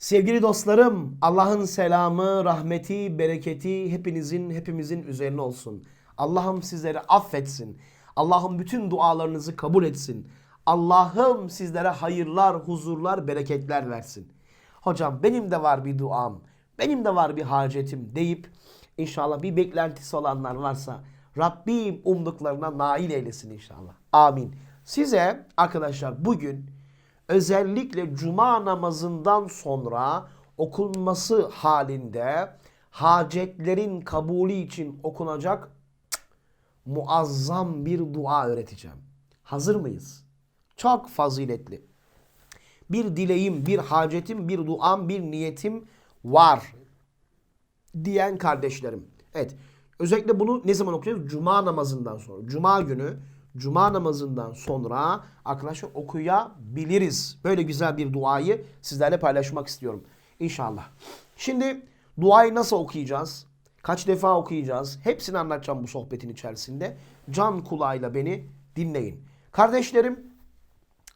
Sevgili dostlarım, Allah'ın selamı, rahmeti, bereketi hepinizin, hepimizin üzerine olsun. Allah'ım sizleri affetsin. Allah'ım bütün dualarınızı kabul etsin. Allah'ım sizlere hayırlar, huzurlar, bereketler versin. Hocam benim de var bir duam, benim de var bir hacetim deyip inşallah bir beklentisi olanlar varsa Rabbim umduklarına nail eylesin inşallah. Amin. Size arkadaşlar bugün özellikle cuma namazından sonra okunması halinde hacetlerin kabulü için okunacak muazzam bir dua öğreteceğim. Hazır mıyız? Çok faziletli. Bir dileğim, bir hacetim, bir duam, bir niyetim var diyen kardeşlerim. Evet. Özellikle bunu ne zaman okuyacağız? Cuma namazından sonra. Cuma günü Cuma namazından sonra arkadaşlar okuyabiliriz. Böyle güzel bir duayı sizlerle paylaşmak istiyorum. İnşallah. Şimdi duayı nasıl okuyacağız? Kaç defa okuyacağız? Hepsini anlatacağım bu sohbetin içerisinde. Can kulağıyla beni dinleyin. Kardeşlerim,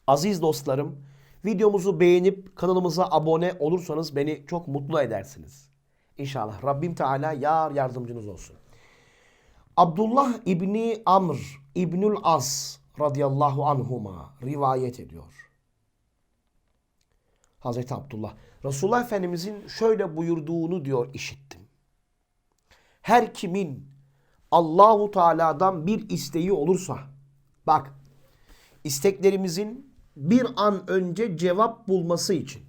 aziz dostlarım, videomuzu beğenip kanalımıza abone olursanız beni çok mutlu edersiniz. İnşallah Rabbim Teala yar yardımcınız olsun. Abdullah İbni Amr İbnül As radıyallahu anhuma rivayet ediyor. Hazreti Abdullah. Resulullah Efendimizin şöyle buyurduğunu diyor işittim. Her kimin Allahu Teala'dan bir isteği olursa bak isteklerimizin bir an önce cevap bulması için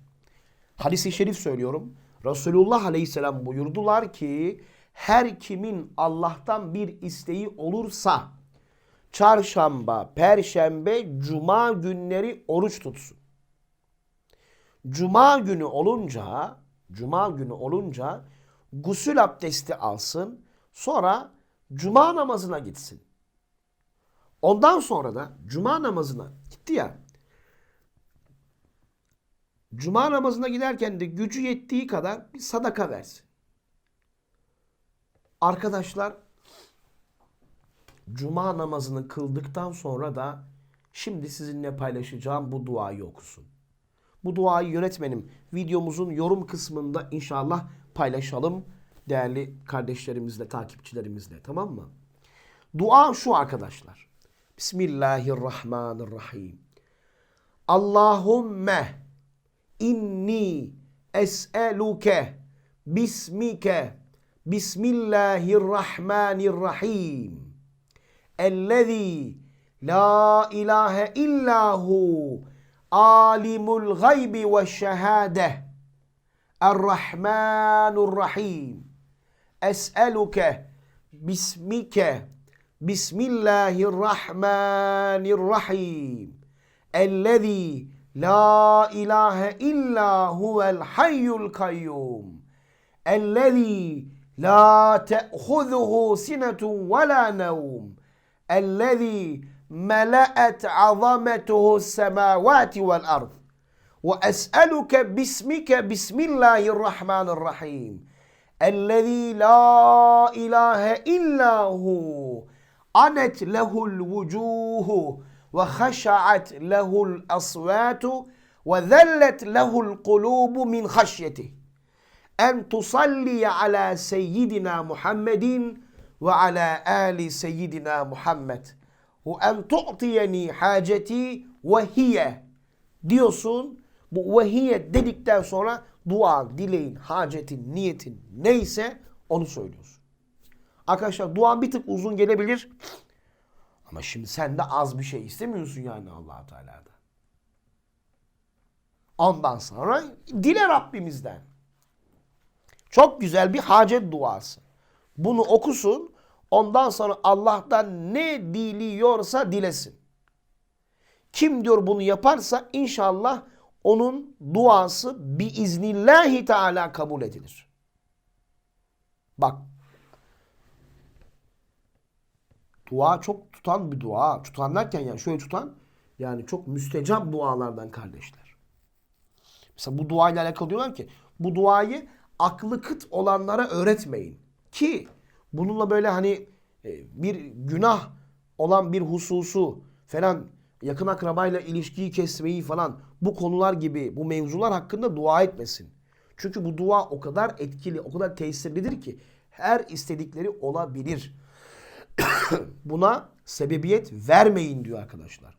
hadisi şerif söylüyorum. Resulullah Aleyhisselam buyurdular ki her kimin Allah'tan bir isteği olursa çarşamba, perşembe, cuma günleri oruç tutsun. Cuma günü olunca, cuma günü olunca gusül abdesti alsın, sonra cuma namazına gitsin. Ondan sonra da cuma namazına gitti ya. Cuma namazına giderken de gücü yettiği kadar bir sadaka versin. Arkadaşlar cuma namazını kıldıktan sonra da şimdi sizinle paylaşacağım bu duayı okusun. Bu duayı yönetmenim videomuzun yorum kısmında inşallah paylaşalım değerli kardeşlerimizle, takipçilerimizle tamam mı? Dua şu arkadaşlar. Bismillahirrahmanirrahim. Allahümme inni es'eluke bismike bismillahirrahmanirrahim. Ellezî la ilahe illahu alimul gaybi ve şehade Errahmanurrahim. Es'eluke bismike Bismillahirrahmanirrahim. Ellezî la ilahe illa huvel hayyul kayyum. Ellezî la te'huzuhu sinetun ve la nevm. Ellezî mele'et azametuhu semavati vel ard. وأسألك باسمك بسم الله الرحمن الرحيم. الذي لا إله إلا هو. أنت له الوجوه وخشعت له الأصوات وذلت له القلوب من خشيته. أن تصلي على سيدنا محمد ve ala ali seyyidina Muhammed. Hu en tu'tiyeni haceti ve hiye diyorsun. Bu vehiye dedikten sonra duan, dileğin, hacetin, niyetin neyse onu söylüyorsun. Arkadaşlar duan bir tık uzun gelebilir. Ama şimdi sen de az bir şey istemiyorsun yani allah Teala'dan. Ondan sonra dile Rabbimizden. Çok güzel bir hacet duası. Bunu okusun. Ondan sonra Allah'tan ne diliyorsa dilesin. Kim diyor bunu yaparsa inşallah onun duası biiznillahi teala kabul edilir. Bak. Dua çok tutan bir dua. Tutan derken yani şöyle tutan yani çok müstecap dualardan kardeşler. Mesela bu duayla alakalı diyorlar ki bu duayı aklı kıt olanlara öğretmeyin. Ki bununla böyle hani bir günah olan bir hususu falan yakın akrabayla ilişkiyi kesmeyi falan bu konular gibi bu mevzular hakkında dua etmesin. Çünkü bu dua o kadar etkili, o kadar tesirlidir ki her istedikleri olabilir. Buna sebebiyet vermeyin diyor arkadaşlar.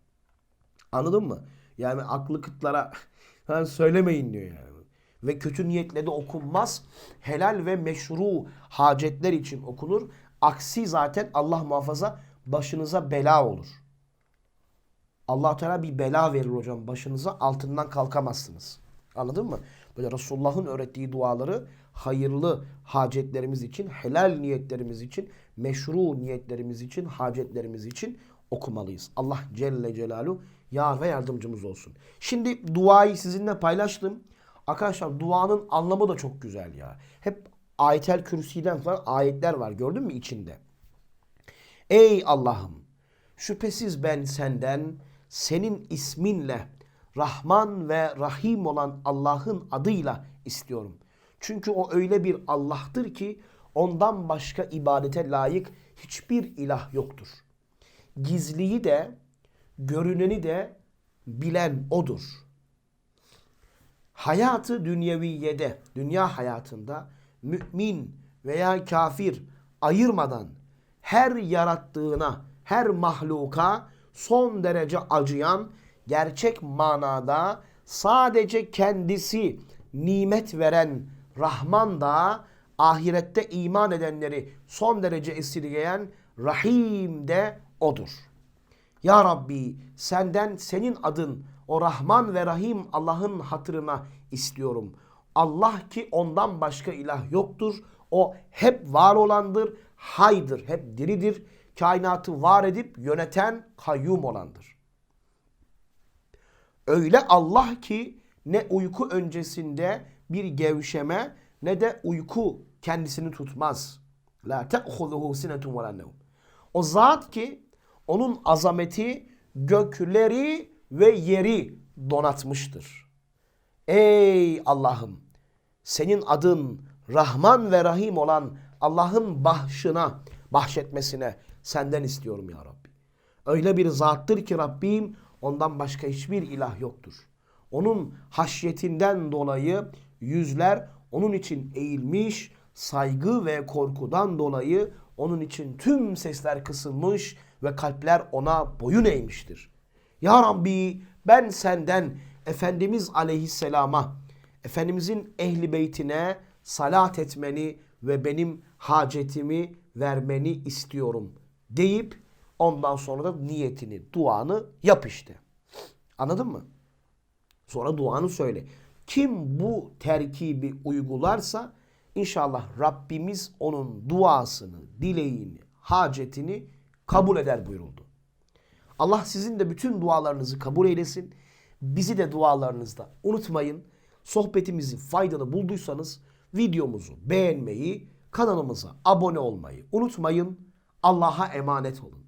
Anladın mı? Yani aklı kıtlara söylemeyin diyor yani. Ve kötü niyetle de okunmaz. Helal ve meşru hacetler için okunur. Aksi zaten Allah muhafaza başınıza bela olur. allah Teala bir bela verir hocam başınıza altından kalkamazsınız. Anladın mı? Böyle Resulullah'ın öğrettiği duaları hayırlı hacetlerimiz için, helal niyetlerimiz için, meşru niyetlerimiz için, hacetlerimiz için okumalıyız. Allah Celle Celaluhu yar ve yardımcımız olsun. Şimdi duayı sizinle paylaştım. Arkadaşlar duanın anlamı da çok güzel ya. Hep ayetel kürsiden falan ayetler var gördün mü içinde? Ey Allah'ım şüphesiz ben senden senin isminle Rahman ve Rahim olan Allah'ın adıyla istiyorum. Çünkü o öyle bir Allah'tır ki ondan başka ibadete layık hiçbir ilah yoktur. Gizliyi de görüneni de bilen odur. Hayatı dünyeviyede, dünya hayatında mümin veya kafir ayırmadan her yarattığına, her mahluka son derece acıyan, gerçek manada sadece kendisi nimet veren Rahman da ahirette iman edenleri son derece esirgeyen Rahim de odur. Ya Rabbi senden senin adın o Rahman ve Rahim Allah'ın hatırına istiyorum. Allah ki ondan başka ilah yoktur. O hep var olandır, haydır, hep diridir. Kainatı var edip yöneten kayyum olandır. Öyle Allah ki ne uyku öncesinde bir gevşeme ne de uyku kendisini tutmaz. La te'khuzuhu sinetun ve. O zat ki onun azameti gökleri ve yeri donatmıştır. Ey Allah'ım senin adın Rahman ve Rahim olan Allah'ın bahşına, bahşetmesine senden istiyorum ya Rabbi. Öyle bir zattır ki Rabbim ondan başka hiçbir ilah yoktur. Onun haşyetinden dolayı yüzler onun için eğilmiş, saygı ve korkudan dolayı onun için tüm sesler kısılmış ve kalpler ona boyun eğmiştir. Ya Rabbi ben senden Efendimiz aleyhisselama, Efendimizin ehli beytine salat etmeni ve benim hacetimi vermeni istiyorum deyip ondan sonra da niyetini, duanı yap işte. Anladın mı? Sonra duanı söyle. Kim bu terkibi uygularsa inşallah Rabbimiz onun duasını, dileğini, hacetini kabul eder buyuruldu. Allah sizin de bütün dualarınızı kabul eylesin. Bizi de dualarınızda unutmayın. Sohbetimizi faydalı bulduysanız videomuzu beğenmeyi, kanalımıza abone olmayı unutmayın. Allah'a emanet olun.